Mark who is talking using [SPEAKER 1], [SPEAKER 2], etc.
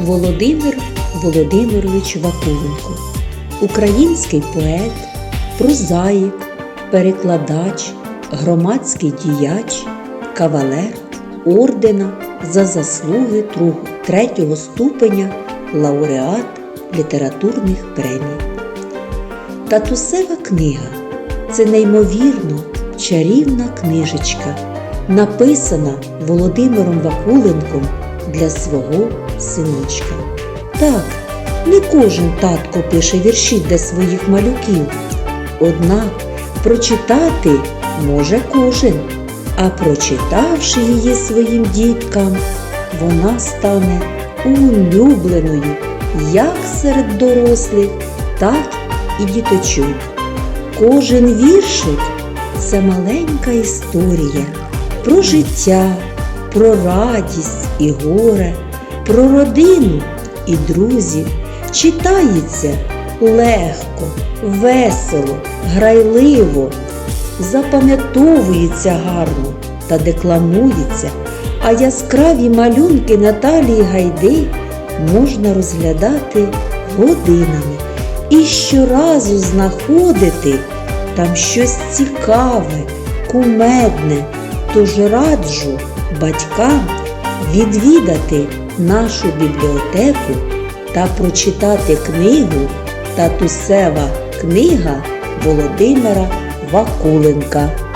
[SPEAKER 1] Володимир Володимирович Вакуленко, український поет, прозаїк, перекладач, громадський діяч, кавалер ордена за заслуги третього ступеня лауреат літературних премій. Татусева книга це неймовірно чарівна книжечка, написана Володимиром Вакуленком для свого синочка. Так, не кожен татко пише вірші для своїх малюків, однак прочитати може кожен, а прочитавши її своїм діткам, вона стане улюбленою як серед дорослих, так і діточок. Кожен віршик це маленька історія про життя, про радість і горе, про родину і друзів. Читається легко, весело, грайливо, запам'ятовується гарно та декламується, а яскраві малюнки Наталії Гайди можна розглядати годинами і щоразу знаходити там щось цікаве, кумедне. Тож раджу батькам відвідати нашу бібліотеку та прочитати книгу Татусева книга Володимира Вакуленка.